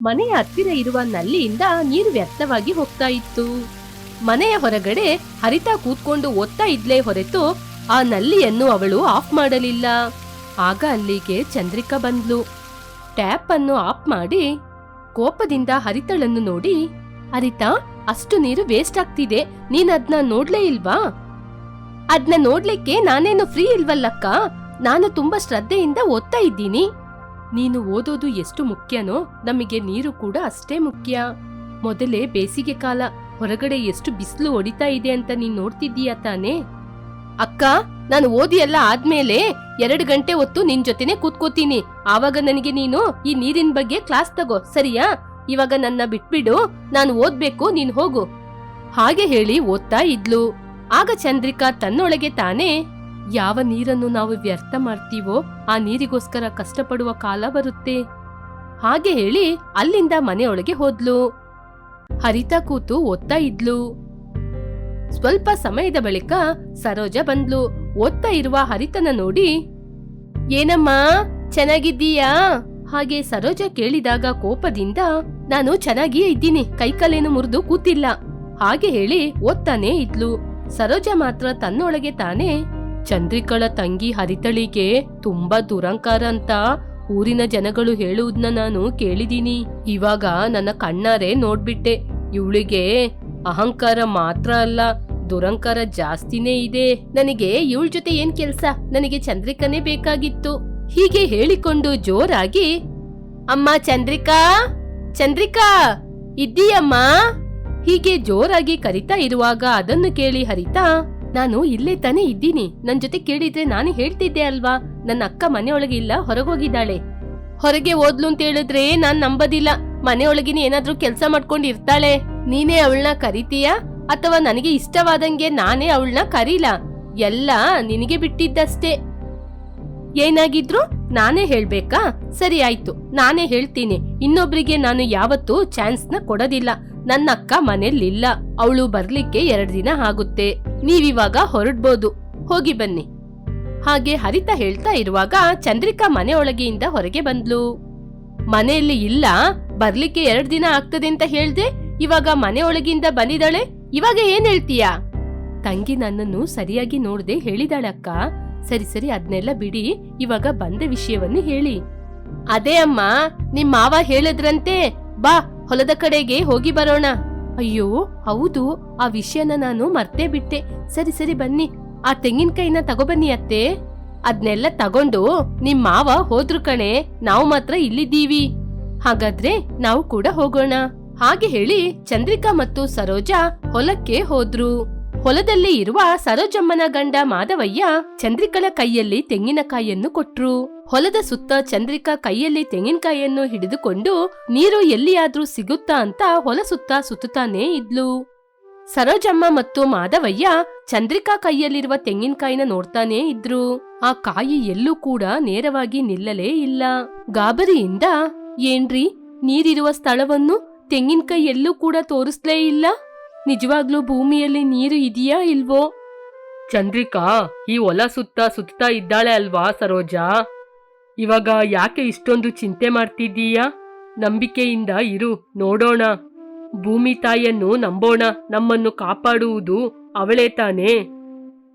ಮನೆಯ ಹತ್ತಿರ ಇರುವ ನಲ್ಲಿಯಿಂದ ನೀರು ವ್ಯರ್ಥವಾಗಿ ಹೋಗ್ತಾ ಇತ್ತು. ಮನೆಯ ಹೊರಗಡೆ ಹರಿತಾ ಕೂತ್ಕೊಂಡು ಓದ್ತಾ ಇದ್ಲೇ ಹೊರತು ಆ ನಲ್ಲಿಯನ್ನು ಅವಳು ಆಫ್ ಮಾಡಲಿಲ್ಲ. ಆಗ ಅಲ್ಲಿಗೆ ಚಂದ್ರಿಕಾ ಬಂದ್ಲು. ಟ್ಯಾಪ್ ಅನ್ನು ಆಫ್ ಮಾಡಿ ಕೋಪದಿಂದ ಹರಿತಳನ್ನು ನೋಡಿ, ಹರಿತಾ, ಅಷ್ಟು ನೀರು ವೇಸ್ಟ್ ಆಗ್ತಿದೆ. ನೀನ್ ಅದ್ನ ನೋಡ್ಲೇ ಇಲ್ವಾ? ಅದ್ನ ನೋಡ್ಲಿಕ್ಕೆ ನಾನೇನು ಫ್ರೀ ಇಲ್ವಲ್ಲಕ್ಕ? ನಾನು ತುಂಬಾ ಶ್ರದ್ಧೆಯಿಂದ ಓದ್ತಾ ಇದ್ದೀನಿ. ನೀನು ಓದೋದು ಎಷ್ಟು ಮುಖ್ಯನೋ ನಮಗೆ ನೀರು ಕೂಡ ಅಷ್ಟೇ ಮುಖ್ಯ. ಮೊದಲೇ ಬೇಸಿಗೆ ಕಾಲ, ಹೊರಗಡೆ ಎಷ್ಟು ಬಿಸಿಲು ಹೊಡಿತಾ ಇದೆ ಅಂತ ನೀನ್ ನೋಡ್ತಿದ್ದೀಯಾ ತಾನೇ? ಅಕ್ಕ, ನಾನು ಓದಿ ಎಲ್ಲ ಆದ್ಮೇಲೆ ಎರಡು ಗಂಟೆ ಹೊತ್ತು ನಿನ್ ಜೊತೆನೆ ಕೂತ್ಕೋತೀನಿ. ಆವಾಗ ನನಗೆ ನೀನು ಈ ನೀರಿನ ಬಗ್ಗೆ ಕ್ಲಾಸ್ ತಗೋ, ಸರಿಯಾ? ಇವಾಗ ನನ್ನ ಬಿಟ್ಬಿಡು, ನಾನು ಓದ್ಬೇಕು, ನೀನ್ ಹೋಗು. ಹಾಗೆ ಹೇಳಿ ಓದ್ತಾ ಇದ್ಲು. ಆಗ ಚಂದ್ರಿಕಾ ತನ್ನೊಳಗೆ ತಾನೇ ಯಾವ ನೀರನ್ನು ನಾವು ವ್ಯರ್ಥ ಮಾಡ್ತೀವೋ ಆ ನೀರಿಗೋಸ್ಕರ ಕಷ್ಟಪಡುವ ಕಾಲ ಬರುತ್ತೆ. ಹಾಗೆ ಹೇಳಿ ಅಲ್ಲಿಂದ ಮನೆಯೊಳಗೆ ಹೋದ್ಲು. ಹರಿತ ಕೂತು ಓದ್ತಾ ಇದ್ಲು. ಸ್ವಲ್ಪ ಸಮಯದ ಬಳಿಕ ಸರೋಜ ಬಂದ್ಲು. ಓದ್ತಾ ಇರುವ ಹರಿತನ ನೋಡಿ, ಏನಮ್ಮ, ಚೆನ್ನಾಗಿದ್ದೀಯಾ? ಹಾಗೆ ಸರೋಜ ಕೇಳಿದಾಗ ಕೋಪದಿಂದ, ನಾನು ಚೆನ್ನಾಗಿಯೇ ಇದ್ದೀನಿ. ಕೈಕಲೇನು ಮುರಿದು ಕೂತಿಲ್ಲ. ಹಾಗೆ ಹೇಳಿ ಓದ್ತಾನೇ ಇದ್ಲು. ಸರೋಜ ಮಾತ್ರ ತನ್ನೊಳಗೆ ತಾನೇ ಚಂದ್ರಿಕಳ ತಂಗಿ ಹರಿತಳಿಗೆ ತುಂಬಾ ದುರಂಕಾರ ಅಂತ ಊರಿನ ಜನಗಳು ಹೇಳುವುದನ್ನ ನಾನು ಕೇಳಿದೀನಿ. ಇವಾಗ ನನ್ನ ಕಣ್ಣಾರೆ ನೋಡ್ಬಿಟ್ಟೆ. ಇವಳಿಗೆ ಅಹಂಕಾರ ಮಾತ್ರ ಅಲ್ಲ, ದುರಂಕಾರ ಜಾಸ್ತಿನೇ ಇದೆ. ನನಗೆ ಇವಳ ಜೊತೆ ಏನ್ ಕೆಲ್ಸ? ನನಗೆ ಚಂದ್ರಿಕನೇ ಬೇಕಾಗಿತ್ತು. ಹೀಗೆ ಹೇಳಿಕೊಂಡು ಜೋರಾಗಿ, ಅಮ್ಮ ಚಂದ್ರಿಕಾ ಚಂದ್ರಿಕಾ, ಇದ್ದೀಯಮ್ಮ? ಹೀಗೆ ಜೋರಾಗಿ ಕರಿತಾ ಇರುವಾಗ ಅದನ್ನು ಕೇಳಿ ಹರಿತಾ ನಾನು ಇಲ್ಲೇ ತಾನೇ ಇದ್ದೀನಿ. ನನ್ ಜೊತೆ ಕೇಳಿದ್ರೆ ನಾನು ಹೇಳ್ತಿದ್ದೆ ಅಲ್ವಾ? ನನ್ನ ಅಕ್ಕ ಮನೆಯೊಳಗೆ ಇಲ್ಲ, ಹೊರಗೋಗಿದ್ದಾಳೆ. ಹೊರಗೆ ಓದ್ಲು ಅಂತ ಹೇಳಿದ್ರೆ ನಾನ್ ನಂಬದಿಲ್ಲ. ಮನೆಯೊಳಗಿನ ಏನಾದ್ರೂ ಕೆಲಸ ಮಾಡ್ಕೊಂಡು ಇರ್ತಾಳೆ ನೀನೇ ಅವಳನ್ನ ಕರಿತೀಯಾ? ಅಥವಾ ನನಗೆ ಇಷ್ಟವಾದಂಗೆ ನಾನೇ ಅವಳನ್ನ ಕರೀಲ? ಎಲ್ಲ ನಿನಗೆ ಬಿಟ್ಟಿದ್ದಷ್ಟೇ. ಏನಾಗಿದ್ರು ನಾನೇ ಹೇಳ್ಬೇಕಾ? ಸರಿ ಆಯ್ತು, ನಾನೇ ಹೇಳ್ತೀನಿ. ಇನ್ನೊಬ್ರಿಗೆ ನಾನು ಯಾವತ್ತೂ ಚಾನ್ಸ್ನ ಕೊಡೋದಿಲ್ಲ. ನನ್ನ ಅಕ್ಕ ಮನೆಯಲ್ಲಿಲ್ಲ. ಅವಳು ಬರ್ಲಿಕ್ಕೆ ಎರಡ್ ದಿನ ಆಗುತ್ತೆ. ನೀವಿವಾಗ ಹೊರಡ್ಬೋದು. ಹೋಗಿ ಬನ್ನಿ. ಹಾಗೆ ಹರಿತ ಹೇಳ್ತಾ ಇರುವಾಗ ಚಂದ್ರಿಕಾ ಮನೆ ಒಳಗೆಯಿಂದ ಹೊರಗೆ ಬಂದ್ಲು. ಮನೆಯಲ್ಲಿ ಇಲ್ಲ, ಬರ್ಲಿಕ್ಕೆ ಎರಡ್ ದಿನ ಆಗ್ತದೆ ಅಂತ ಹೇಳ್ದೆ, ಇವಾಗ ಒಳಗಿಂದ ಬಂದಿದ್ದಾಳೆ, ಇವಾಗ ಏನ್ ಹೇಳ್ತೀಯಾ? ತಂಗಿ ನನ್ನನ್ನು ಸರಿಯಾಗಿ ನೋಡ್ದೆ ಹೇಳಿದಾಳೆ ಅಕ್ಕ ಸರಿ ಸರಿ, ಅದ್ನೆಲ್ಲ ಬಿಡಿ, ಇವಾಗ ಬಂದ ವಿಷಯವನ್ನು ಹೇಳಿ. ಅದೇ ಅಮ್ಮ, ನಿಮ್ ಮಾವ ಹೇಳಿದ್ರಂತೆ, ಬಾ ಹೊಲದ ಕಡೆಗೆ ಹೋಗಿ ಬರೋಣ. ಅಯ್ಯೋ, ಹೌದು, ಆ ವಿಷಯನ ನಾನು ಮರ್ತೇ ಬಿಟ್ಟೆ. ಸರಿ ಸರಿ, ಬನ್ನಿ. ಆ ತೆಂಗಿನಕಾಯಿನ ತಗೊಬನ್ನಿ ಅತ್ತೆ. ಅದ್ನೆಲ್ಲ ತಗೊಂಡು ನಿಮ್ ಮಾವ ಹೋದ್ರು ಕಣೆ, ನಾವು ಮಾತ್ರ ಇಲ್ಲಿದ್ದೀವಿ. ಹಾಗಾದ್ರೆ ನಾವು ಕೂಡ ಹೋಗೋಣ. ಹಾಗೆ ಹೇಳಿ ಚಂದ್ರಿಕಾ ಮತ್ತು ಸರೋಜಾ ಹೊಲಕ್ಕೆ ಹೋದ್ರು. ಹೊಲದಲ್ಲಿ ಇರುವ ಸರೋಜಮ್ಮನ ಗಂಡ ಮಾಧವಯ್ಯ ಚಂದ್ರಿಕಳ ಕೈಯಲ್ಲಿ ತೆಂಗಿನಕಾಯಿಯನ್ನು ಕೊಟ್ರು. ಹೊಲದ ಸುತ್ತ ಚಂದ್ರಿಕಾ ಕೈಯಲ್ಲಿ ತೆಂಗಿನಕಾಯಿಯನ್ನು ಹಿಡಿದುಕೊಂಡು ನೀರು ಎಲ್ಲಿಯಾದ್ರೂ ಸಿಗುತ್ತಾ ಅಂತ ಹೊಲ ಸುತ್ತ ಸುತ್ತುತ್ತಾನೇ ಇದ್ಲು. ಸರೋಜಮ್ಮ ಮತ್ತು ಮಾಧವಯ್ಯ ಚಂದ್ರಿಕಾ ಕೈಯಲ್ಲಿರುವ ತೆಂಗಿನಕಾಯಿನ ನೋಡ್ತಾನೇ ಇದ್ರು. ಆ ಕಾಯಿ ಎಲ್ಲೂ ಕೂಡ ನೇರವಾಗಿ ನಿಲ್ಲಲೇ ಇಲ್ಲ. ಗಾಬರಿಯಿಂದ, ಏನ್ರಿ, ನೀರಿರುವ ಸ್ಥಳವನ್ನು ತೆಂಗಿನಕಾಯಿ ಎಲ್ಲೂ ಕೂಡ ತೋರಿಸ್ಲೇ ಇಲ್ಲ? ನಿಜವಾಗ್ಲೂ ಭೂಮಿಯಲ್ಲಿ ನೀರು ಇದೆಯಾ ಇಲ್ವೋ? ಚಂದ್ರಿಕಾ ಈ ಹೊಲ ಸುತ್ತ ಸುತ್ತಾ ಇದ್ದಾಳೆ ಅಲ್ವಾ ಸರೋಜಾ? ಇವಾಗ ಯಾಕೆ ಇಷ್ಟೊಂದು ಚಿಂತೆ ಮಾಡ್ತಿದ್ದೀಯಾ? ನಂಬಿಕೆಯಿಂದ ಇರು ನೋಡೋಣ. ಭೂಮಿ ತಾಯಿಯನ್ನು ನಂಬೋಣ ನಮ್ಮನ್ನು ಕಾಪಾಡುವುದು ಅವಳೇ ತಾನೇ.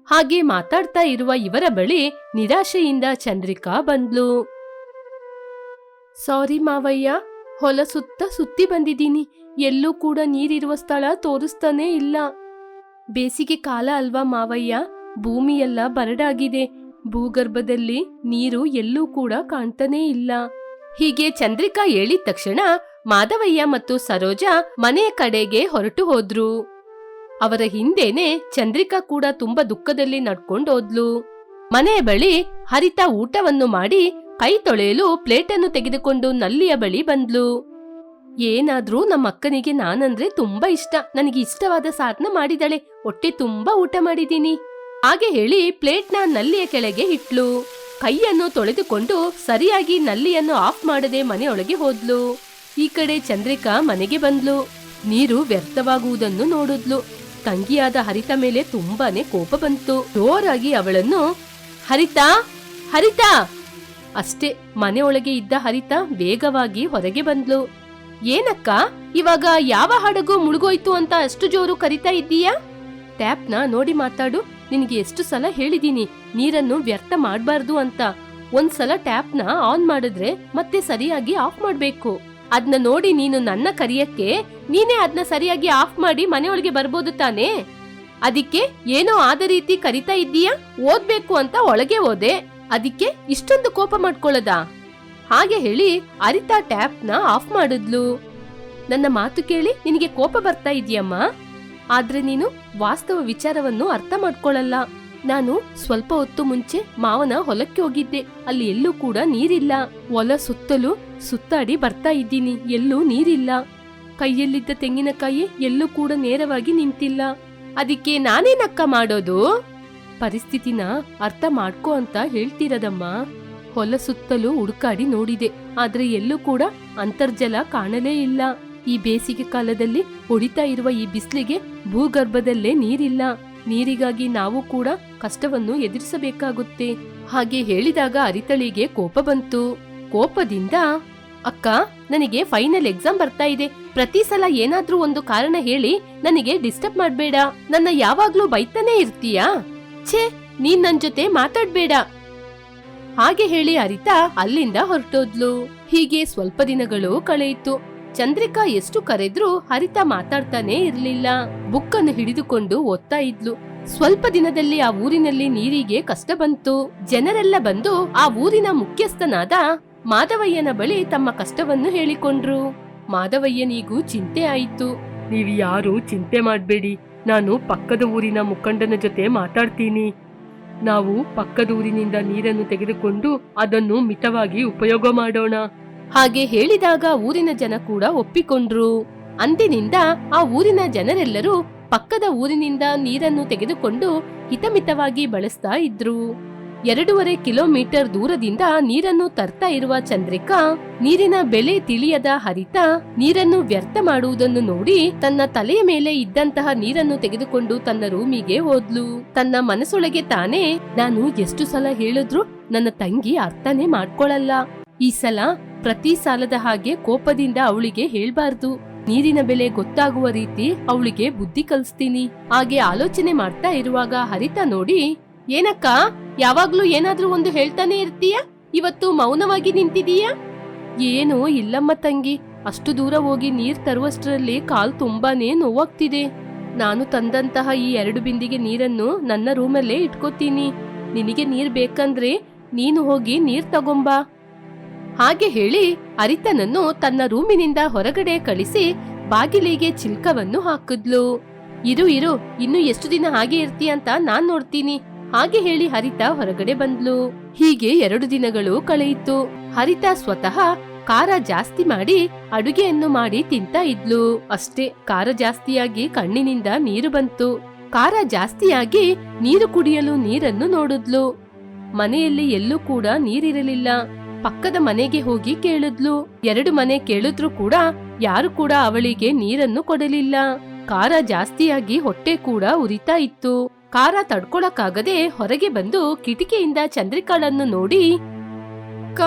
ಹಾಗೆ ಮಾತಾಡ್ತಾ ಇರುವ ಇವರ ಬಳಿ ನಿರಾಶೆಯಿಂದ ಚಂದ್ರಿಕಾ ಬಂದ್ಲು. ಸಾರಿ ಮಾವಯ್ಯ ಹೊಲ ಸುತ್ತ ಸುತ್ತಿ ಬಂದಿದ್ದೀನಿ. ಎಲ್ಲೂ ಕೂಡ ನೀರಿರುವ ಸ್ಥಳ ತೋರಿಸ್ತಾನೇ ಇಲ್ಲ. ಬೇಸಿಗೆ ಕಾಲ ಅಲ್ವಾ ಮಾವಯ್ಯ? ಭೂಮಿಯೆಲ್ಲ ಬರಡಾಗಿದೆ. ಭೂಗರ್ಭದಲ್ಲಿ ನೀರು ಎಲ್ಲೂ ಕೂಡ ಕಾಣ್ತಾನೇ ಇಲ್ಲ. ಹೀಗೆ ಚಂದ್ರಿಕಾ ಹೇಳಿದ ತಕ್ಷಣ ಮಾಧವಯ್ಯ ಮತ್ತು ಸರೋಜಾ ಮನೆಯ ಕಡೆಗೆ ಹೊರಟು ಹೋದ್ರು. ಅವರ ಹಿಂದೆನೆ ಚಂದ್ರಿಕಾ ಕೂಡ ತುಂಬಾ ದುಃಖದಲ್ಲಿ ನಡ್ಕೊಂಡು ಹೋದ್ಲು. ಮನೆಯ ಬಳಿ ಹರಿತ ಊಟವನ್ನು ಮಾಡಿ ಕೈ ತೊಳೆಯಲು ಪ್ಲೇಟನ್ನು ತೆಗೆದುಕೊಂಡು ನಲ್ಲಿಯ ಬಳಿ ಬಂದ್ಲು. ಏನಾದ್ರೂ ನಮ್ಮ ಅಕ್ಕನಿಗೆ ನಾನಂದ್ರೆ ತುಂಬಾ ಇಷ್ಟ. ನನಗೆ ಇಷ್ಟವಾದ ಸಾಧನ ಮಾಡಿದಾಳೆ. ಹೊಟ್ಟೆ ತುಂಬಾ ಊಟ ಮಾಡಿದೀನಿ ಹಾಗೆ ಹೇಳಿ ಪ್ಲೇಟ್ನ ನಲ್ಲಿಯ ಕೆಳಗೆ ಇಟ್ಲು. ಕೈಯನ್ನು ತೊಳೆದುಕೊಂಡು ಸರಿಯಾಗಿ ನಲ್ಲಿಯನ್ನು ಆಫ್ ಮಾಡದೆ ಮನೆಯೊಳಗೆ ಹೋದ್ಲು. ಈ ಕಡೆ ಚಂದ್ರಿಕಾ ಮನೆಗೆ ಬಂದ್ಲು. ನೀರು ವ್ಯರ್ಥವಾಗುವುದನ್ನು ನೋಡಿದ್ಲು. ತಂಗಿಯಾದ ಹರಿತ ಮೇಲೆ ತುಂಬಾನೇ ಕೋಪ ಬಂತು. ಜೋರಾಗಿ ಅವಳನ್ನು, ಹರಿತಾ ಹರಿತಾ! ಅಷ್ಟೇ ಮನೆಯೊಳಗೆ ಇದ್ದ ಹರಿತ ವೇಗವಾಗಿ ಹೊರಗೆ ಬಂದ್ಲು. ಏನಕ್ಕ? ಇವಾಗ ಯಾವ ಹಡಗು ಮುಳುಗೋಯ್ತು ಅಂತ ಅಷ್ಟು ಜೋರು ಕರಿತಾ ಇದ್ದೀಯಾ? ಟ್ಯಾಪ್ನ ನೋಡಿ ಮಾತಾಡು. ನಿನಗೆ ಎಷ್ಟು ಸಲ ಹೇಳಿದೀನಿ, ನೀರನ್ನು ವ್ಯರ್ಥ ಮಾಡಬಾರ್ದು ಅಂತ. ಒಂದ್ಸಲ ಟ್ಯಾಪ್ನ ಆನ್ ಮಾಡಿದ್ರೆ ಮತ್ತೆ ಸರಿಯಾಗಿ ಆಫ್ ಮಾಡಬೇಕು. ಅದನ್ನ ನೋಡಿ ನೀನು ನನ್ನ ಕರಿಯಕ್ಕೆ, ನೀನೇ ಅದನ್ನ ಸರಿಯಾಗಿ ಆಫ್ ಮಾಡಿ ಮನೆಯೊಳಗೆ ಬರ್ಬೋದು ತಾನೇ? ಅದಕ್ಕೆ ಏನೋ ಆದ ರೀತಿ ಕರಿತಾ ಇದ್ದೀಯಾ? ಓದ್ಬೇಕು ಅಂತ ಒಳಗೆ ಓದೆ ಅದಕ್ಕೆ ಇಷ್ಟೊಂದು ಕೋಪ ಮಾಡ್ಕೊಳ್ಳದ? ಹಾಗೆ ಹೇಳಿ ಅರಿತಾ ಟ್ಯಾಪ್ನ ಆಫ್ ಮಾಡಿದ್ಲು. ನನ್ನ ಮಾತು ಕೇಳಿ ನಿನಗೆ ಕೋಪ ಬರ್ತಾ ಇದೆಯಮ್ಮ? ಆದ್ರೆ ನೀನು ವಾಸ್ತವ ವಿಚಾರವನ್ನು ಅರ್ಥ ಮಾಡ್ಕೊಳ್ಳಲ್ಲ ನಾನು ಸ್ವಲ್ಪ ಹೊತ್ತು ಮುಂಚೆ ಮಾವನ ಹೊಲಕ್ಕೆ ಹೋಗಿದ್ದೆ. ಅಲ್ಲಿ ಎಲ್ಲೂ ಕೂಡ ನೀರಿಲ್ಲ. ಹೊಲ ಸುತ್ತಲೂ ಸುತ್ತಾಡಿ ಬರ್ತಾ ಇದ್ದೀನಿ. ಎಲ್ಲೂ ನೀರಿಲ್ಲ. ಕೈಯಲ್ಲಿದ್ದ ತೆಂಗಿನಕಾಯಿ ಎಲ್ಲೂ ಕೂಡ ನೇರವಾಗಿ ನಿಂತಿಲ್ಲ. ಅದಕ್ಕೆ ನಾನೇನಕ್ಕ ಮಾಡೋದು? ಪರಿಸ್ಥಿತಿನ ಅರ್ಥ ಮಾಡ್ಕೋ ಅಂತ ಹೇಳ್ತಿರದಮ್ಮ. ಹೊಲ ಸುತ್ತಲೂ ಹುಡುಕಾಡಿ ನೋಡಿದೆ. ಆದ್ರೆ ಎಲ್ಲೂ ಕೂಡ ಅಂತರ್ಜಲ ಕಾಣಲೇ ಇಲ್ಲ. ಈ ಬೇಸಿಗೆ ಕಾಲದಲ್ಲಿ ಹೊಡಿತಾ ಇರುವ ಈ ಬಿಸಿಲಿಗೆ ಭೂಗರ್ಭದಲ್ಲೇ ನೀರಿಲ್ಲ. ನೀರಿಗಾಗಿ ನಾವು ಕೂಡ ಕಷ್ಟವನ್ನು ಎದುರಿಸಬೇಕಾಗುತ್ತೆ. ಹಾಗೆ ಹೇಳಿದಾಗ ಅರಿತಳಿಗೆ ಕೋಪ ಬಂತು. ಕೋಪದಿಂದ, ಅಕ್ಕ, ನನಗೆ ಫೈನಲ್ ಎಕ್ಸಾಮ್ ಬರ್ತಾ ಇದೆ. ಪ್ರತಿ ಸಲ ಏನಾದ್ರೂ ಒಂದು ಕಾರಣ ಹೇಳಿ ನನಗೆ ಡಿಸ್ಟರ್ಬ್ ಮಾಡ್ಬೇಡ. ನನ್ನ ಯಾವಾಗ್ಲೂ ಬೈತಾನೆ ಇರ್ತೀಯಾ? ಛೇ, ನೀನ್ ನನ್ ಜೊತೆ ಮಾತಾಡ್ಬೇಡ. ಹಾಗೆ ಹೇಳಿ ಅರಿತಾ ಅಲ್ಲಿಂದ ಹೊರಟೋದ್ಲು. ಹೀಗೆ ಸ್ವಲ್ಪ ದಿನಗಳು ಕಳೆಯಿತು. ಚಂದ್ರಿಕಾ ಎಷ್ಟು ಕರೆದ್ರೂ ಹರಿತಾ ಮಾತಾಡ್ತಾನೆ ಇರ್ಲಿಲ್ಲ. ಬುಕ್ಕನ್ನು ಹಿಡಿದುಕೊಂಡು ಓದ್ತಾ ಇದ್ಲು. ಸ್ವಲ್ಪ ದಿನದಲ್ಲಿ ಆ ಊರಿನಲ್ಲಿ ನೀರಿಗೆ ಕಷ್ಟ ಬಂತು. ಜನರೆಲ್ಲ ಬಂದು ಆ ಊರಿನ ಮುಖ್ಯಸ್ಥನಾದ ಮಾಧವಯ್ಯನ ಬಳಿ ತಮ್ಮ ಕಷ್ಟವನ್ನು ಹೇಳಿಕೊಂಡ್ರು. ಮಾಧವಯ್ಯನಿಗೂ ಚಿಂತೆ ಆಯಿತು. ನೀವು ಯಾರು ಚಿಂತೆ ಮಾಡಬೇಡಿ. ನಾನು ಪಕ್ಕದ ಊರಿನ ಮುಖಂಡನ ಜೊತೆ ಮಾತಾಡ್ತೀನಿ. ನಾವು ಪಕ್ಕದೂರಿನಿಂದ ನೀರನ್ನು ತೆಗೆದುಕೊಂಡು ಅದನ್ನು ಮಿತವಾಗಿ ಉಪಯೋಗ ಮಾಡೋಣ. ಹಾಗೆ ಹೇಳಿದಾಗ ಊರಿನ ಜನ ಕೂಡ ಒಪ್ಪಿಕೊಂಡ್ರು. ಅಂದಿನಿಂದ ಆ ಊರಿನ ಜನರೆಲ್ಲರೂ ಪಕ್ಕದ ಊರಿನಿಂದ ನೀರನ್ನು ತೆಗೆದುಕೊಂಡು ಹಿತಮಿತವಾಗಿ ಬಳಸ್ತಾ ಇದ್ರು. ಎರಡೂವರೆ ಕಿಲೋಮೀಟರ್ ದೂರದಿಂದ ನೀರನ್ನು ತರ್ತಾ ಇರುವ ಚಂದ್ರಿಕಾ ನೀರಿನ ಬೆಲೆ ತಿಳಿಯದ ಹರಿತ ನೀರನ್ನು ವ್ಯರ್ಥ ಮಾಡುವುದನ್ನು ನೋಡಿ ತನ್ನ ತಲೆಯ ಮೇಲೆ ಇದ್ದಂತಹ ನೀರನ್ನು ತೆಗೆದುಕೊಂಡು ತನ್ನ ರೂಮಿಗೆ ಹೋದ್ಲು. ತನ್ನ ಮನಸ್ಸೊಳಗೆ ತಾನೇ, ನಾನು ಎಷ್ಟು ಸಲ ಹೇಳಿದ್ರು ನನ್ನ ತಂಗಿ ಅರ್ಥನೇ ಮಾಡ್ಕೊಳಲ್ಲ. ಈ ಸಲ ಪ್ರತಿ ಸಾಲದ ಹಾಗೆ ಕೋಪದಿಂದ ಅವಳಿಗೆ ಹೇಳ್ಬಾರ್ದು. ನೀರಿನ ಬೆಲೆ ಗೊತ್ತಾಗುವ ರೀತಿ ಅವಳಿಗೆ ಬುದ್ಧಿ ಕಲಿಸ್ತೀನಿ. ಹಾಗೆ ಆಲೋಚನೆ ಮಾಡ್ತಾ ಇರುವಾಗ ಹರಿತ ನೋಡಿ ಏನಕ್ಕ, ಯಾವಾಗ್ಲೂ ಏನಾದ್ರೂ ಒಂದು ಹೇಳ್ತಾನೆ ಇರ್ತೀಯ? ಇವತ್ತು ಮೌನವಾಗಿ ನಿಂತಿದೀಯ? ಏನು ಇಲ್ಲಮ್ಮ ತಂಗಿ, ಅಷ್ಟು ದೂರ ಹೋಗಿ ನೀರ್ ತರುವಷ್ಟರಲ್ಲಿ ಕಾಲ್ ತುಂಬಾನೇ ನೋವಾಗ್ತಿದೆ. ನಾನು ತಂದಂತಹ ಈ ಎರಡು ಬಿಂದಿಗೆ ನೀರನ್ನು ನನ್ನ ರೂಮಲ್ಲೇ ಇಟ್ಕೋತೀನಿ. ನಿನಗೆ ನೀರ್ ಬೇಕಂದ್ರೆ ನೀನು ಹೋಗಿ ನೀರ್ ತಗೊಂಬಾ. ಹಾಗೆ ಹೇಳಿ ಅರಿತನನ್ನು ತನ್ನ ರೂಮಿನಿಂದ ಹೊರಗಡೆ ಕಳಿಸಿ ಬಾಗಿಲಿಗೆ ಚಿಲ್ಕವನ್ನು ಹಾಕಿದ್ಲು. ಇರು ಇರು, ಇನ್ನು ಎಷ್ಟು ದಿನ ಹಾಗೆ ಇರ್ತೀಯ ಅಂತ ನಾನ್ ನೋಡ್ತೀನಿ. ಹಾಗೆ ಹೇಳಿ ಹರಿತಾ ಹೊರಗಡೆ ಬಂದ್ಲು. ಹೀಗೆ ಎರಡು ದಿನಗಳು ಕಳೆಯಿತು. ಹರಿತಾ ಸ್ವತಃ ಖಾರ ಜಾಸ್ತಿ ಮಾಡಿ ಅಡುಗೆಯನ್ನು ಮಾಡಿ ತಿಂತಾ ಇದ್ಲು. ಅಷ್ಟೇ ಖಾರ ಜಾಸ್ತಿಯಾಗಿ ಕಣ್ಣಿನಿಂದ ನೀರು ಬಂತು. ಖಾರ ಜಾಸ್ತಿಯಾಗಿ ನೀರು ಕುಡಿಯಲು ನೀರನ್ನು ನೋಡಿದ್ಲು. ಮನೆಯಲ್ಲಿ ಎಲ್ಲೂ ಕೂಡ ನೀರಿರಲಿಲ್ಲ. ಪಕ್ಕದ ಮನೆಗೆ ಹೋಗಿ ಕೇಳಿದ್ಲು. ಎರಡು ಮನೆ ಕೇಳಿದ್ರು ಕೂಡ ಯಾರು ಕೂಡ ಅವಳಿಗೆ ನೀರನ್ನು ಕೊಡಲಿಲ್ಲ. ಖಾರ ಜಾಸ್ತಿಯಾಗಿ ಹೊಟ್ಟೆ ಕೂಡ ಉರಿತಾ ಇತ್ತು. ಖಾರ ತಡ್ಕೊಳಕ್ಕಾಗದೆ ಹೊರಗೆ ಬಂದು ಕಿಟಿಕಿಯಿಂದ ಚಂದ್ರಿಕಾಳನ್ನು ನೋಡಿ ಅಕ್ಕ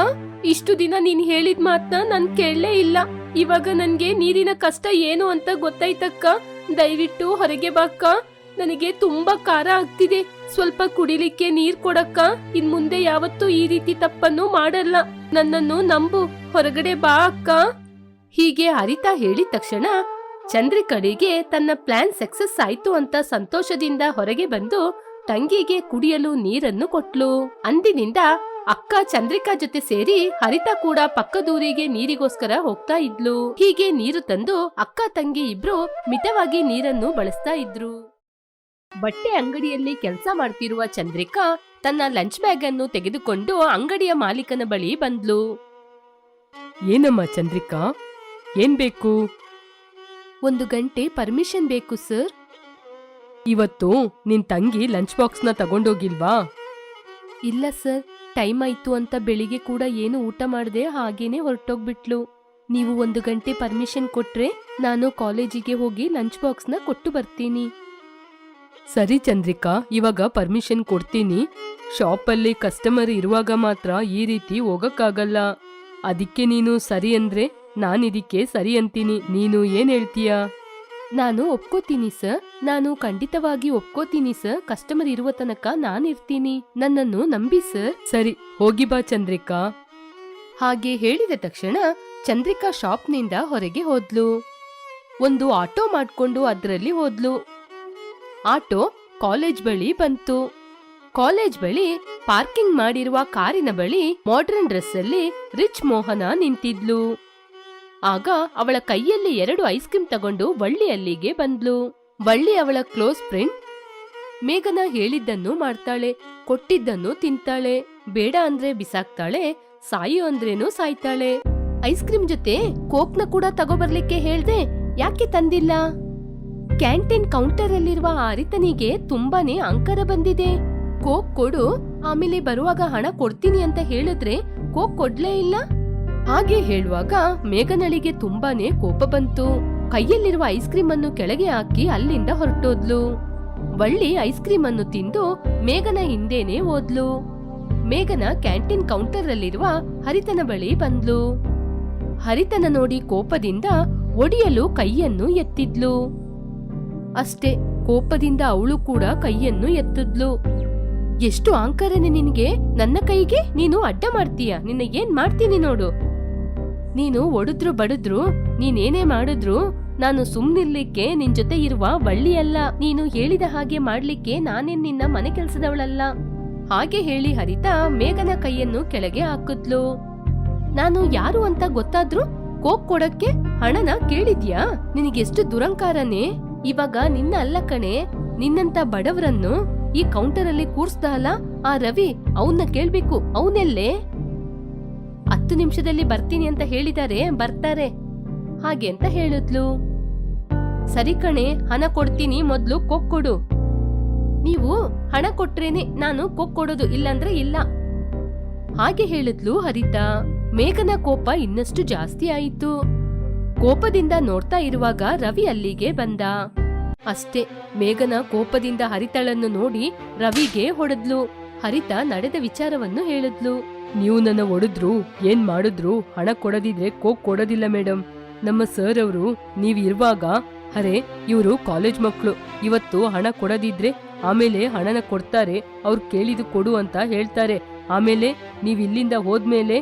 ಇಷ್ಟು ದಿನ ನೀನ್ ಹೇಳಿದ ಮಾತನ್ನ ನನ್ ಕೇಳಲೇ ಇಲ್ಲ. ಇವಾಗ ನನ್ಗೆ ನೀರಿನ ಕಷ್ಟ ಏನು ಅಂತ ಗೊತ್ತಾಯ್ತಕ್ಕ ದಯವಿಟ್ಟು ಹೊರಗೆ ಬಾಕ್ಕ ನನಗೆ ತುಂಬಾ ಖಾರ ಆಗ್ತಿದೆ. ಸ್ವಲ್ಪ ಕುಡಿಲಿಕ್ಕೆ ನೀರ್ ಕೊಡಕ್ಕ ಇನ್ ಮುಂದೆ ಯಾವತ್ತೂ ಈ ರೀತಿ ತಪ್ಪನ್ನು ಮಾಡಲ್ಲ. ನನ್ನನ್ನು ನಂಬು. ಹೊರಗಡೆ ಬಾ ಅಕ್ಕ ಹೀಗೆ ಹರಿತಾ ಹೇಳಿದ ತಕ್ಷಣ ಚಂದ್ರಿಕಳಿಗೆ ತನ್ನ ಪ್ಲಾನ್ ಸಕ್ಸಸ್ ಆಯ್ತು ಅಂತ ಸಂತೋಷದಿಂದ ಹೊರಗೆ ಬಂದು ತಂಗಿಗೆ ಕುಡಿಯಲು ನೀರನ್ನು ಕೊಟ್ಲು. ಅಂದಿನಿಂದ ಅಕ್ಕ ಚಂದ್ರಿಕಾ ಜೊತೆ ಸೇರಿ ಹರಿತಾ ಕೂಡ ಪಕ್ಕದೂರಿಗೆ ನೀರಿಗೋಸ್ಕರ ಹೋಗ್ತಾ ಇದ್ಲು. ಹೀಗೆ ನೀರು ತಂದು ಅಕ್ಕ ತಂಗಿ ಇಬ್ರು ಮಿತವಾಗಿ ನೀರನ್ನು ಬಳಸ್ತಾ ಇದ್ರು. ಬಟ್ಟೆ ಅಂಗಡಿಯಲ್ಲಿ ಕೆಲಸ ಮಾಡ್ತಿರುವ ಚಂದ್ರಿಕಾ ತನ್ನ ಲಂಚ್ ಬ್ಯಾಗ್ ಅನ್ನು ತೆಗೆದುಕೊಂಡು ಅಂಗಡಿಯ ಮಾಲೀಕನ ಬಳಿ ಬಂದ್ಲು. ಏನಮ್ಮ ಚಂದ್ರಿಕಾ? ಏನ್ ಬೇಕು? ಒಂದು ಗಂಟೆ ಪರ್ಮಿಷನ್ ಬೇಕು ಸರ್ ಇವತ್ತು ನಿನ್ ತಂಗಿ ಲಂಚ್ ಬಾಕ್ಸ್ನ ತಗೊಂಡೋಗಿಲ್ವಾ? ಇಲ್ಲ ಸರ್ ಟೈಮ್ ಆಯ್ತು ಅಂತ ಬೆಳಿಗ್ಗೆ ಕೂಡ ಏನು ಊಟ ಮಾಡದೆ ಹಾಗೇನೆ ಹೊರಟೋಗ್ಬಿಟ್ಲು. ನೀವು ಒಂದು ಗಂಟೆ ಪರ್ಮಿಷನ್ ಕೊಟ್ರೆ ನಾನು ಕಾಲೇಜಿಗೆ ಹೋಗಿ ಲಂಚ್ ಬಾಕ್ಸ್ನ ಕೊಟ್ಟು ಬರ್ತೀನಿ. ಸರಿ ಚಂದ್ರಿಕಾ. ಇವಾಗ ಪರ್ಮಿಷನ್ ಕೊಡ್ತೀನಿ. ಶಾಪಲ್ಲಿ ಕಸ್ಟಮರ್ ಇರುವಾಗ ಮಾತ್ರ ಈ ರೀತಿ ಹೋಗಕ್ಕಾಗಲ್ಲ. ಅದಕ್ಕೆ ನೀನು ಸರಿ ಅಂದ್ರೆ ನಾನಿದಿಕ್ಕೆ ಸರಿ ಅಂತೀನಿ ನೀನು ಏನ್ ಹೇಳ್ತೀಯ? ನಾನು ಒಪ್ಕೋತೀನಿ ಸರ್. ನಾನು ಖಂಡಿತವಾಗಿ ಒಪ್ಕೋತೀನಿ ಸರ್. ಕಸ್ಟಮರ್ ಇರುವ ತನಕ ನಾನಿರ್ತೀನಿ. ನನ್ನನ್ನು ನಂಬಿ ಸರ್. ಸರಿ, ಹೋಗಿ ಬಾ ಚಂದ್ರಿಕಾ. ಹಾಗೆ ಹೇಳಿದ ತಕ್ಷಣ ಚಂದ್ರಿಕಾ ಶಾಪ್ನಿಂದ ಹೊರಗೆ ಹೋದ್ಲು. ಒಂದು ಆಟೋ ಮಾಡ್ಕೊಂಡು ಅದರಲ್ಲಿ ಹೋದ್ಲು. ಆಟೋ ಕಾಲೇಜ್ ಬಳಿ ಬಂತು. ಕಾಲೇಜ್ ಬಳಿ ಪಾರ್ಕಿಂಗ್ ಮಾಡಿರುವ ಕಾರಿನ ಬಳಿ ಮಾಡರ್ನ್ ಡ್ರೆಸ್ ಅಲ್ಲಿ ರಿಚ್ ಮೋಹನ ನಿಂತಿದ್ಲು. ಆಗ ಅವಳ ಕೈಯಲ್ಲಿ ಎರಡು ಐಸ್ ಕ್ರೀಮ್ ತಗೊಂಡು ವಳ್ಳಿ ಅಲ್ಲಿಗೆ ಬಂದ್ಲು. ವಳ್ಳಿ ಅವಳ ಕ್ಲೋಸ್ ಫ್ರೆಂಡ್ ಮೇಘನ ಹೇಳಿದ್ದನ್ನು ಮಾಡ್ತಾಳೆ, ಕೊಟ್ಟಿದ್ದನ್ನು ತಿಂತಾಳೆ. ಬೇಡ ಅಂದ್ರೆ ಬಿಸಾಕ್ತಾಳೆ, ಸಾಯು ಅಂದ್ರೇನು ಸಾಯ್ತಾಳೆ. ಐಸ್ ಕ್ರೀಮ್ ಜೊತೆ ಕೋಕ್ನ ಕೂಡ ತಗೋಬರ್ಲಿಕ್ಕೆ ಹೇಳ್ದೆ, ಯಾಕೆ ತಂದಿಲ್ಲ? ಕ್ಯಾಂಟೀನ್ ಕೌಂಟರ್ ಅಲ್ಲಿರುವ ಆರಿತನಿಗೆ ತುಂಬಾನೇ ಅಂಕರ ಬಂದಿದೆ. ಕೋಕ್ ಕೊಡು, ಆಮೇಲೆ ಬರುವಾಗ ಹಣ ಕೊಡ್ತೀನಿ ಅಂತ ಹೇಳಿದ್ರೆ ಕೋಕ್ ಕೊಡ್ಲೇ ಇಲ್ಲ. ಹಾಗೆ ಹೇಳುವಾಗ ಮೇಘನಳಿಗೆ ತುಂಬಾನೇ ಕೋಪ ಬಂತು. ಕೈಯಲ್ಲಿರುವ ಐಸ್ ಕ್ರೀಮ್ ಅನ್ನು ಕೆಳಗೆ ಹಾಕಿ ಅಲ್ಲಿಂದ ಹೊರಟೋದ್ಲು. ವಳ್ಳಿ ಐಸ್ ಕ್ರೀಮ್ ಅನ್ನು ತಿಂದು ಮೇಘನ ಹಿಂದೇನೆ ಹೋದ್ಲು. ಮೇಘನ ಕ್ಯಾಂಟೀನ್ ಕೌಂಟರ್ ಅಲ್ಲಿರುವ ಹರಿತನ ಬಳಿ ಬಂದ್ಲು. ಹರಿತನ ನೋಡಿ ಕೋಪದಿಂದ ಒಡಿಯಲು ಕೈಯನ್ನು ಎತ್ತಿದ್ಲು. ಅಷ್ಟೇ, ಕೋಪದಿಂದ ಅವಳು ಕೂಡ ಕೈಯನ್ನು ಎತ್ತಿದ್ಲು. ಎಷ್ಟು ಆಂಕರನೆ ನಿನಗೆ? ನನ್ನ ಕೈಗೆ? ನೀನು ಅಡ್ಡ ಮಾಡ್ತೀಯ? ನಿನ್ನ ಏನ್ ಮಾಡ್ತೀನಿ ನೋಡು? ನೀನು ಒಡಿದ್ರು ಬಡದ್ರು ನೀನೇನೇ ಮಾಡಿದ್ರು ನಾನು ಸುಮ್ನಿರ್ಲಿಕ್ಕೆ ನಿನ್ ಜೊತೆ ಇರುವ ಬಳ್ಳಿಯಲ್ಲ ನೀನು ಹೇಳಿದ ಹಾಗೆ ಮಾಡ್ಲಿಕ್ಕೆ ನಾನೇನ್ ನಿನ್ನ ಮನೆ ಕೆಲ್ಸದವಳಲ್ಲ. ಹಾಗೆ ಹೇಳಿ ಹರಿತಾ ಮೇಘನ ಕೈಯನ್ನು ಕೆಳಗೆ ಹಾಕಿದ್ಲು. ನಾನು ಯಾರು ಅಂತ ಗೊತ್ತಾದ್ರು ಕೋಕ್ ಕೊಡಕ್ಕೆ ಹಣನ ಕೇಳಿದ್ಯಾ? ನಿನಗೆಷ್ಟು ದುರಂಕಾರನೇ? ಇವಾಗ ನಿನ್ನ ಅಲ್ಲ ಕಣೆ, ನಿನ್ನಂತ ಬಡವರನ್ನು ಈ ಕೌಂಟರ್ ಅಲ್ಲಿ ಕೂರ್ಸ್ದ ಅಲ್ಲ ಆ ರವಿ ಅವನ್ನ ಕೇಳ್ಬೇಕು, ಅವನೆಲ್ಲೇ? ಹತ್ತು ನಿಮಿಷದಲ್ಲಿ ಬರ್ತೀನಿ ಅಂತ ಹೇಳಿದಾರೆ, ಬರ್ತಾರೆ. ಹಾಗೆ ಅಂತ ಹೇಳಿದ್ಲು. ಸರಿ ಕಣೆ, ಹಣ ಕೊಡ್ತೀನಿ, ಮೊದ್ಲು ಕೊಕ್ ಕೊಡು. ನೀವು ಹಣ ಕೊಟ್ರೇನೆ ನಾನು ಕೊಕ್ ಕೊಡೋದು ಇಲ್ಲಾಂದ್ರೆ ಇಲ್ಲ. ಹಾಗೆ ಹೇಳಿದ್ಲು ಹರಿತಾ. ಮೇಘನ ಕೋಪ ಇನ್ನಷ್ಟು ಜಾಸ್ತಿ ಆಯಿತು. ಕೋಪದಿಂದ ನೋಡ್ತಾ ಇರುವಾಗ ರವಿ ಅಲ್ಲಿಗೆ ಬಂದ. ಅಷ್ಟೇ, ಮೇಘನ ಕೋಪದಿಂದ ಹರಿತಳನ್ನು ನೋಡಿ ರವಿಗೆ ಹೊಡೆದ್ಲು. ಹರಿತ ನಡೆದ ವಿಚಾರವನ್ನು ಹೇಳಿದ್ಲು. ನೀವು ನನ್ನ ಒಡೆದ್ರು, ಏನ್ ಮಾಡಿದ್ರು, ಹಣ ಕೊಡದಿದ್ರೆ ಕೋಕ್ ಕೊಡೋದಿಲ್ಲ ಮೇಡಮ್ ನಮ್ಮ ಸರ್ ಅವರು, ನೀವ್ ಇರುವಾಗ, ಅರೆ, ಇವರು ಕಾಲೇಜ್ ಮಕ್ಕಳು ಇವತ್ತು ಹಣ ಕೊಡದಿದ್ರೆ ಆಮೇಲೆ ಹಣನ ಕೊಡ್ತಾರೆ, ಅವ್ರು ಕೇಳಿದು ಕೊಡು ಅಂತ ಹೇಳ್ತಾರೆ. ಆಮೇಲೆ ನೀವ್ ಇಲ್ಲಿಂದ ಹೋದ್ಮೇಲೆ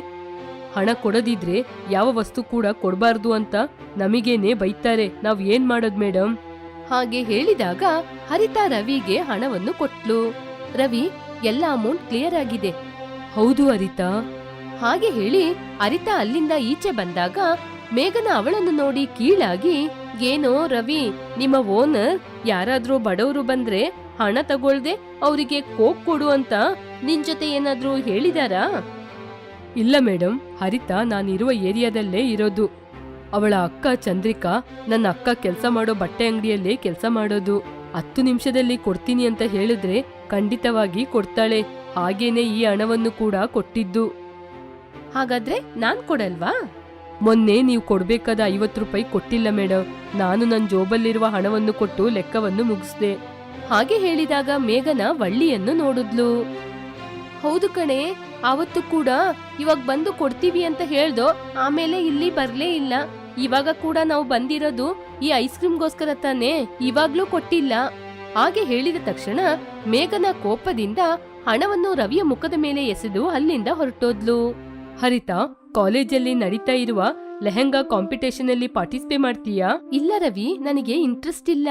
ಹಣ ಕೊಡದಿದ್ರೆ ಯಾವ ವಸ್ತು ಕೂಡ ಕೊಡಬಾರ್ದು ಅಂತ ನಮಗೇನೆ ಬೈತಾರೆ. ನಾವ್ ಏನ್ ಮಾಡೋದ್ ಮೇಡಮ್ ಹಾಗೆ ಹೇಳಿದಾಗ ಹರಿತಾ ರವಿಗೆ ಹಣವನ್ನು ಕೊಟ್ಲು. ರವಿ, ಎಲ್ಲ ಅಮೌಂಟ್ ಕ್ಲಿಯರ್ ಆಗಿದೆ. ಹೌದು ಅರಿತಾ. ಹಾಗೆ ಹೇಳಿ ಅರಿತಾ ಅಲ್ಲಿಂದ ಈಚೆ ಬಂದಾಗ ಮೇಘನ ಅವಳನ್ನು ನೋಡಿ ಕೀಳಾಗಿ ಏನೋ ರವಿ ನಿಮ್ಮ ಓನರ್ ಯಾರಾದ್ರೂ ಬಡವರು ಬಂದ್ರೆ ಹಣ ತಗೊಳ್ದೆ ಅವರಿಗೆ ಕೋಕ್ ಕೊಡು ಅಂತ ನಿನ್ ಜೊತೆ ಏನಾದ್ರೂ ಹೇಳಿದಾರಾ? ಇಲ್ಲ ಮೇಡಮ್ ಹರಿತಾ ನಾನಿರುವ ಏರಿಯಾದಲ್ಲೇ ಇರೋದು. ಅವಳ ಅಕ್ಕ ಚಂದ್ರಿಕಾ ನನ್ನ ಅಕ್ಕ ಕೆಲಸ ಮಾಡೋ ಬಟ್ಟೆ ಅಂಗಡಿಯಲ್ಲೇ ಕೆಲಸ ಮಾಡೋದು. ಹತ್ತು ನಿಮಿಷದಲ್ಲಿ ಕೊಡ್ತೀನಿ ಅಂತ ಹೇಳಿದ್ರೆ ಖಂಡಿತವಾಗಿ ಕೊಡ್ತಾಳೆ. ಹಾಗೇನೆ ಈ ಹಣವನ್ನು ಕೂಡ ಕೊಟ್ಟಿದ್ದು. ಹಾಗಾದ್ರೆ ನಾನ್ ಕೊಡಲ್ವಾ? ಮೊನ್ನೆ ನೀವು ಕೊಡ್ಬೇಕಾದ ಐವತ್ತು ರೂಪಾಯಿ ಕೊಟ್ಟಿಲ್ಲ ಮೇಡಮ್ ನಾನು ನನ್ನ ಜೋಬಲ್ಲಿರುವ ಹಣವನ್ನು ಕೊಟ್ಟು ಲೆಕ್ಕವನ್ನು ಮುಗಿಸ್ದೆ. ಹಾಗೆ ಹೇಳಿದಾಗ ಮೇಘನ ವಳ್ಳಿಯನ್ನು ನೋಡಿದ್ಲು. ಹೌದು ಕಣೆ ಅವತ್ತು ಕೂಡ ಇವಾಗ ಬಂದು ಕೊಡ್ತೀವಿ ಅಂತ ಹೇಳ್ದೋ, ಆಮೇಲೆ ಇಲ್ಲಿ ಬರ್ಲೇ ಇಲ್ಲ. ಇವಾಗ ಕೂಡ ನಾವು ಬಂದಿರೋದು ಈ ಐಸ್ ಕ್ರೀಮ್ಗೋಸ್ಕರ ತಾನೇ, ಇವಾಗ್ಲೂ ಕೊಟ್ಟಿಲ್ಲ. ಹಾಗೆ ಹೇಳಿದ ತಕ್ಷಣ ಮೇಘನ ಕೋಪದಿಂದ ಹಣವನ್ನು ರವಿಯ ಮುಖದ ಮೇಲೆ ಎಸೆದು ಅಲ್ಲಿಂದ ಹೊರಟೋದ್ಲು. ಹರಿತಾ, ಕಾಲೇಜಲ್ಲಿ ನಡೀತಾ ಇರುವ ಲೆಹಂಗಾ ಕಾಂಪಿಟೇಷನ್ ಅಲ್ಲಿ ಪಾರ್ಟಿಸಿಪೇಟ್ ಮಾಡ್ತೀಯಾ? ಇಲ್ಲ ರವಿ, ನನಗೆ ಇಂಟ್ರೆಸ್ಟ್ ಇಲ್ಲ.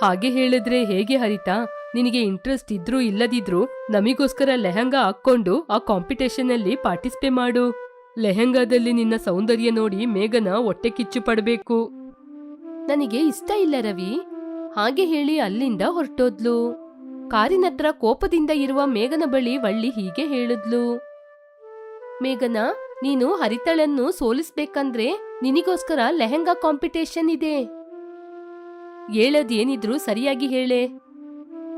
ಹಾಗೆ ಹೇಳಿದ್ರೆ ಹೇಗೆ ಹರಿತಾ? ನಿನಗೆ ಇಂಟ್ರೆಸ್ಟ್ ಇದ್ರೂ ಇಲ್ಲದಿದ್ರೂ ನಮಿಗೋಸ್ಕರ ಲೆಹಂಗಾ ಹಾಕೊಂಡು ಆ ಕಾಂಪಿಟೇಷನ್ ಅಲ್ಲಿ ಪಾರ್ಟಿಸಿಪೇಟ್ ಮಾಡು. ಲೆಹಂಗಾದಲ್ಲಿ ನಿನ್ನ ಸೌಂದರ್ಯ ನೋಡಿ ಮೇಘನ ಹೊಟ್ಟೆ ಕಿಚ್ಚು ಪಡಬೇಕು. ನನಗೆ ಇಷ್ಟ ಇಲ್ಲ ರವಿ. ಹಾಗೆ ಹೇಳಿ ಅಲ್ಲಿಂದ ಹೊರಟೋದ್ಲು. ಕಾರಿನತ್ರ ಕೋಪದಿಂದ ಇರುವ ಮೇಘನ ಬಳಿ ವಳ್ಳಿ ಹೀಗೆ ಹೇಳಿದ್ಲು. ಮೇಘನ, ನೀನು ಹರಿತಳನ್ನು ಸೋಲಿಸ್ಬೇಕಂದ್ರೆ ನಿನಿಗೋಸ್ಕರ ಲೆಹೆಂಗಾ ಕಾಂಪಿಟೇಷನ್ ಇದೆ. ಹೇಳೋದೇನಿದ್ರು ಸರಿಯಾಗಿ ಹೇಳೆ.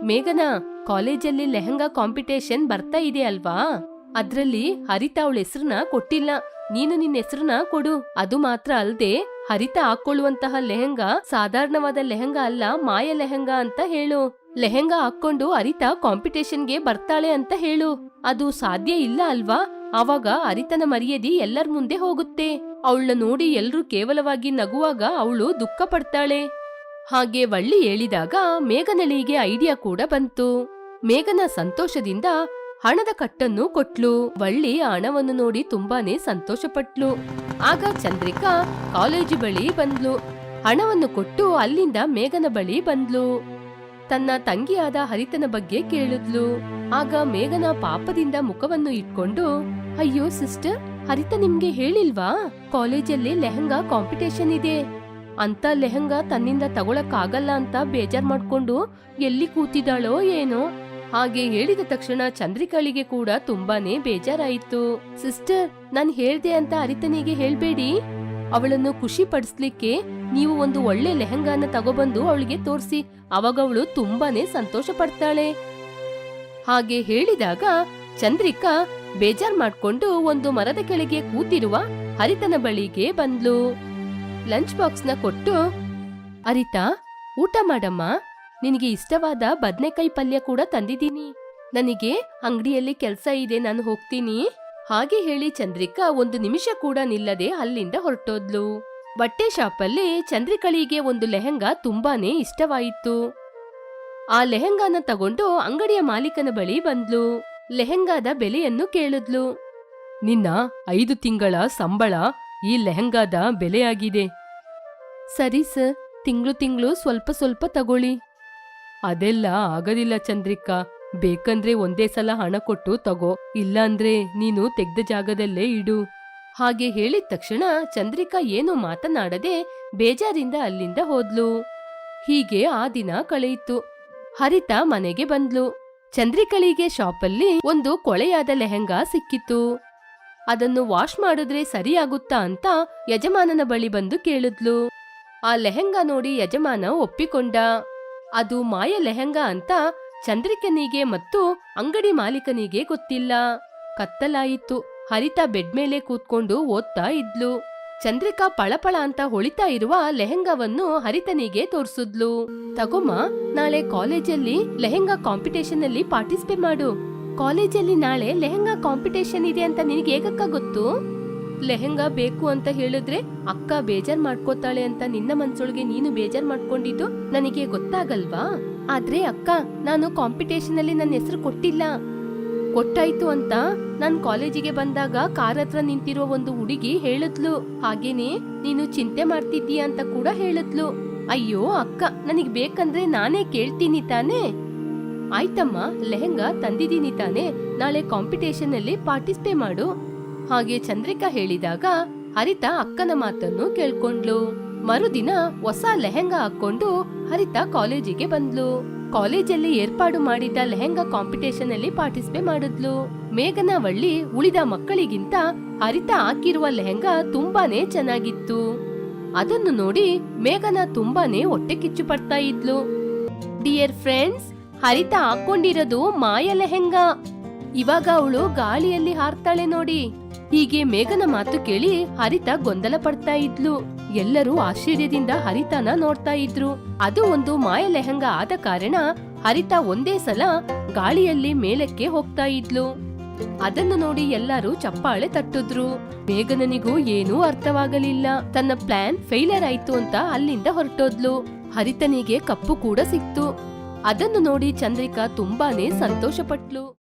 ಮೇಘನ, ಕಾಲೇಜಲ್ಲಿ ಲೆಹೆಂಗಾ ಕಾಂಪಿಟೇಷನ್ ಬರ್ತಾ ಇದೆ ಅಲ್ವಾ? ಅದ್ರಲ್ಲಿ ಹರಿತ ಅವಳ ಹೆಸರನ್ನ ಕೊಟ್ಟಿಲ್ಲ. ನೀನು ನಿನ್ನ ಹೆಸರನ್ನ ಕೊಡು. ಅದು ಮಾತ್ರ ಅಲ್ದೆ ಹರಿತ ಹಾಕೊಳ್ಳುವಂತಹ ಲೆಹಂಗಾ ಸಾಧಾರಣವಾದ ಲೆಹೆಂಗಾ ಅಲ್ಲ, ಮಾಯ ಲೆಹೆಂಗಾ ಅಂತ ಹೇಳು. ಲೆಹಂಗಾ ಹಾಕೊಂಡು ಅರಿತಾ ಕಾಂಪಿಟೇಷನ್ಗೆ ಬರ್ತಾಳೆ ಅಂತ ಹೇಳು. ಅದು ಸಾಧ್ಯ ಇಲ್ಲ ಅಲ್ವಾ? ಆವಾಗ ಅರಿತನ ಮರ್ಯಾದೆ ಎಲ್ಲರ ಮುಂದೆ ಹೋಗುತ್ತೆ. ಅವಳನ್ನ ನೋಡಿ ಎಲ್ರೂ ಕೇವಲವಾಗಿ ನಗುವಾಗ ಅವಳು ದುಃಖ ಪಡ್ತಾಳೆ. ಹಾಗೆ ವಳ್ಳಿ ಹೇಳಿದಾಗ ಮೇಘನಳಿಗೆ ಐಡಿಯಾ ಕೂಡ ಬಂತು. ಮೇಘನ ಸಂತೋಷದಿಂದ ಹಣದ ಕಟ್ಟನ್ನು ಕೊಟ್ಲು. ವಳ್ಳಿ ಹಣವನ್ನು ನೋಡಿ ತುಂಬಾನೇ ಸಂತೋಷಪಟ್ಲು. ಆಗ ಚಂದ್ರಿಕಾ ಕಾಲೇಜು ಬಳಿ ಬಂದ್ಲು. ಹಣವನ್ನು ಕೊಟ್ಟು ಅಲ್ಲಿಂದ ಮೇಘನ ಬಳಿ ಬಂದ್ಲು. ತನ್ನ ತಂಗಿಯಾದ ಹರಿತನ ಬಗ್ಗೆ ಕೇಳಿದ್ಲು. ಆಗ ಮೇಘನ ಪಾಪದಿಂದ ಮುಖವನ್ನು ಇಟ್ಕೊಂಡು, ಅಯ್ಯೋ ಸಿಸ್ಟರ್, ಹರಿತ ನಿಮ್ಗೆ ಹೇಳಿಲ್ವಾ? ಕಾಲೇಜಲ್ಲಿ ಲೆಹಂಗಾ ಕಾಂಪಿಟೇಷನ್ ಇದೆ. ಅಂತ ಲೆಹಂಗಾ ತನ್ನಿಂದ ತಗೊಳಕ್ಕಾಗಲ್ಲ ಅಂತ ಬೇಜಾರ್ ಮಾಡ್ಕೊಂಡು ಎಲ್ಲಿ ಕೂತಿದ್ದಾಳೋ ಏನೋ? ಹಾಗೆ ಹೇಳಿದ ತಕ್ಷಣ ಚಂದ್ರಿಕಾಳಿಗೆ ಕೂಡ ತುಂಬಾನೇ ಬೇಜಾರಾಯಿತು. ಸಿಸ್ಟರ್, ನಾನ್ ಹೇಳ್ದೆ ಅಂತ ಹರಿತನಿಗೆ ಹೇಳ್ಬೇಡಿ. ಅವಳನ್ನು ಖುಷಿ ಪಡಿಸ್ಲಿಕ್ಕೆ ನೀವು ಒಂದು ಒಳ್ಳೆ ಲೆಹಂಗಾನ ತಗೊಬಂದು ಅವಳಿಗೆ ತೋರಿಸಿ. ಅವಾಗ ಅವಳು ತುಂಬಾನೇ ಸಂತೋಷ ಪಡ್ತಾಳೆ ಹಾಗೆ ಹೇಳಿದಾಗ ಚಂದ್ರಿಕಾ ಬೇಜಾರ್ ಮಾಡ್ಕೊಂಡು ಒಂದು ಮರದ ಕೆಳಗೆ ಕೂತಿರುವ ಹರಿತನ ಬಳಿಗೆ ಬಂದ್ಲು. ಲಂಚ್ ಬಾಕ್ಸ್ನ ಕೊಟ್ಟು ಹರಿತಾ ಊಟ ಮಾಡಮ್ಮ. ನಿನಗೆ ಇಷ್ಟವಾದ ಬದನೆಕಾಯಿ ಪಲ್ಯ ಕೂಡ ತಂದಿದ್ದೀನಿ. ನನಗೆ ಅಂಗಡಿಯಲ್ಲಿ ಕೆಲಸ ಇದೆ, ನಾನು ಹೋಗ್ತೀನಿ. ಹಾಗೆ ಹೇಳಿ ಚಂದ್ರಿಕಾ ಒಂದು ನಿಮಿಷ ಕೂಡ ನಿಲ್ಲದೆ ಅಲ್ಲಿಂದ ಹೊರಟೋದ್ಲು. ಬಟ್ಟೆ ಶಾಪಲ್ಲಿ ಚಂದ್ರಿಕಳಿಗೆ ಒಂದು ಲೆಹೆಂಗಾ ತುಂಬಾನೇ ಇಷ್ಟವಾಯಿತು. ಆ ಲೆಹೆಂಗಾನ ತಗೊಂಡು ಅಂಗಡಿಯ ಮಾಲೀಕನ ಬಳಿ ಬಂದ್ಲು. ಲೆಹೆಂಗಾದ ಬೆಲೆಯನ್ನು ಕೇಳಿದ್ಲು. ನಿನ್ನ ಐದು ತಿಂಗಳ ಸಂಬಳ ಈ ಲೆಹೆಂಗಾದ ಬೆಲೆಯಾಗಿದೆ. ಸರಿ ಸರ್, ತಿಂಗಳು ತಿಂಗಳು ಸ್ವಲ್ಪ ಸ್ವಲ್ಪ ತಗೊಳ್ಳಿ. ಅದೆಲ್ಲ ಆಗದಿಲ್ಲ ಚಂದ್ರಿಕಾ. ಬೇಕಂದ್ರೆ ಒಂದೇ ಸಲ ಹಣ ಕೊಟ್ಟು ತಗೋ, ಇಲ್ಲಾಂದ್ರೆ ನೀನು ತೆಗ್ದ ಜಾಗದಲ್ಲೇ ಇಡು. ಹಾಗೆ ಹೇಳಿದ ತಕ್ಷಣ ಚಂದ್ರಿಕಾ ಏನು ಮಾತನಾಡದೆ ಬೇಜಾರಿಂದ ಅಲ್ಲಿಂದ ಹೋದ್ಲು. ಹೀಗೆ ಆ ದಿನ ಕಳೆಯಿತು. ಹರಿತ ಮನೆಗೆ ಬಂದ್ಲು. ಚಂದ್ರಿಕಳಿಗೆ ಶಾಪಲ್ಲಿ ಒಂದು ಕೊಳೆಯಾದ ಲೆಹೆಂಗಾ ಸಿಕ್ಕಿತು ಅದನ್ನು ವಾಶ್ ಮಾಡಿದ್ರೆ ಸರಿಯಾಗುತ್ತಾ ಅಂತ ಯಜಮಾನನ ಬಳಿ ಬಂದು ಕೇಳಿದ್ಲು. ಆ ಲೆಹೆಂಗಾ ನೋಡಿ ಯಜಮಾನ ಒಪ್ಪಿಕೊಂಡ. ಅದು ಮಾಯ ಲೆಹೆಂಗಾ ಅಂತ ಚಂದ್ರಿಕನಿಗೆ ಮತ್ತು ಅಂಗಡಿ ಮಾಲೀಕನಿಗೆ ಗೊತ್ತಿಲ್ಲ. ಕತ್ತಲಾಯಿತು. ಹರಿತಾ ಬೆಡ್ ಮೇಲೆ ಕೂತ್ಕೊಂಡು ಓದ್ತಾ ಇದ್ಲು. ಚಂದ್ರಿಕಾ ಪಳಪಳ ಅಂತ ಹೊಳಿತಾ ಇರುವ ಲೆಹೆಂಗಾವನ್ನು ಹರಿತನಿಗೆ ತೋರ್ಸುದ್ಲು. ತಗೊಮ್ಮ ನಾಳೆ ಕಾಲೇಜಲ್ಲಿ ಲೆಹೆಂಗಾ ಕಾಂಪಿಟೇಷನ್ ಅಲ್ಲಿ ಪಾರ್ಟಿಸಿಪೇಟ್ ಮಾಡು. ಕಾಲೇಜಲ್ಲಿ ನಾಳೆ ಲೆಹೆಂಗಾ ಕಾಂಪಿಟೇಷನ್ ಇದೆ ಅಂತ ನಿನಗೆ ಹೇಗಕ್ಕ ಗೊತ್ತು? ಲೆಹೆಂಗಾ ಬೇಕು ಅಂತ ಹೇಳಿದ್ರೆ ಅಕ್ಕ ಬೇಜಾರ್ ಮಾಡ್ಕೋತಾಳೆ ಅಂತ ನಿನ್ನ ಮನ್ಸೊಳಗೆ ನೀನು ಬೇಜಾರ್ ಮಾಡ್ಕೊಂಡಿದ್ದು ನನಗೆ ಗೊತ್ತಾಗಲ್ವಾ? ಆದ್ರೆ ಅಕ್ಕ, ನಾನು ಕಾಂಪಿಟೇಷನ್ ಅಲ್ಲಿ ನನ್ನ ಹೆಸರು ಕೊಟ್ಟಿಲ್ಲ. ಕೊಟ್ಟಾಯ್ತು ಅಂತ ನಾನು ಕಾಲೇಜಿಗೆ ಬಂದಾಗ ಕಾರ್ ಹತ್ರ ನಿಂತಿರೋ ಒಂದು ಹುಡುಗಿ ಹೇಳಿದ್ಲು, ಹಾಗೇನೆ, ನೀನು ಚಿಂತೆ ಮಾಡ್ತಿದ್ದೀಯ ಅಂತ ಕೂಡ ಹೇಳಿದ್ಲು. ಅಯ್ಯೋ, ಅಕ್ಕ, ನನಗೆ ಬೇಕಂದ್ರೆ ನಾನೇ ಕೇಳ್ತೀನಿ ತಾನೇ? ಆಯ್ತಮ್ಮ, ಲೆಹಂಗಾ ತಂದಿದ್ದೀನಿ ತಾನೇ, ನಾಳೆ ಕಾಂಪಿಟೇಷನ್ ಅಲ್ಲಿ ಪಾರ್ಟಿಸಿಪೇಟ್ ಮಾಡು. ಹಾಗೆ ಚಂದ್ರಿಕಾ ಹೇಳಿದಾಗ ಹರಿತಾ ಅಕ್ಕನ ಮಾತನ್ನು ಕೇಳ್ಕೊಂಡ್ಲು ಮರುದಿನ ಹೊಸ ಲೆಹೆಂಗಾ ಹಾಕೊಂಡು ಹರಿತಾ ಕಾಲೇಜಿಗೆ ಬಂದ್ಲು. ಕಾಲೇಜಲ್ಲಿ ಏರ್ಪಾಡು ಮಾಡಿದ್ದ ಲೆಹೆಂಗಾ ಕಾಂಪಿಟೇಷನ್ ಅಲ್ಲಿ ಪಾರ್ಟಿಸಿಪೇಟ್ ಮಾಡಿದ್ಲು. ಮೇಘನವಳ್ಳಿ ಉಳಿದ ಮಕ್ಕಳಿಗಿಂತ ಹರಿತಾ ಹಾಕಿರುವ ಲೆಹೆಂಗಾ ತುಂಬಾನೇ ಚೆನ್ನಾಗಿತ್ತು. ಅದನ್ನು ನೋಡಿ ಮೇಘನ ತುಂಬಾನೇ ಹೊಟ್ಟೆ ಕಿಚ್ಚು ಪಡ್ತಾ ಇದ್ಲು. ಡಿಯರ್ ಫ್ರೆಂಡ್ಸ್ ಹರಿತಾ ಹಾಕೊಂಡಿರೋದು ಮಾಯ ಲೆಹೆಂಗಾ. ಇವಾಗ ಅವಳು ಗಾಳಿಯಲ್ಲಿ ಹಾರ್ತಾಳೆ ನೋಡಿ. ಹೀಗೆ ಮೇಘನ ಮಾತು ಕೇಳಿ ಹರಿತಾ ಗೊಂದಲ ಪಡ್ತಾ ಇದ್ಲು. ಎಲ್ಲರೂ ಆಶ್ಚರ್ಯದಿಂದ ಹರಿತನ ನೋಡ್ತಾ ಇದ್ರು. ಅದು ಒಂದು ಮಾಯ ಲೆಹಂಗ ಆದ ಕಾರಣ ಹರಿತ ಒಂದೇ ಸಲ ಗಾಳಿಯಲ್ಲಿ ಮೇಲಕ್ಕೆ ಹೋಗ್ತಾ ಇದ್ಲು. ಅದನ್ನು ನೋಡಿ ಎಲ್ಲರೂ ಚಪ್ಪಾಳೆ ತಟ್ಟಿದ್ರು. ಮೇಘನನಿಗೂ ಏನೂ ಅರ್ಥವಾಗಲಿಲ್ಲ. ತನ್ನ ಪ್ಲಾನ್ ಫೇಲರ್ ಆಯ್ತು ಅಂತ ಅಲ್ಲಿಂದ ಹೊರಟೋದ್ಲು. ಹರಿತನಿಗೆ ಕಪ್ಪು ಕೂಡ ಸಿಕ್ತು. ಅದನ್ನು ನೋಡಿ ಚಂದ್ರಿಕಾ ತುಂಬಾನೇ ಸಂತೋಷಪಟ್ಲು.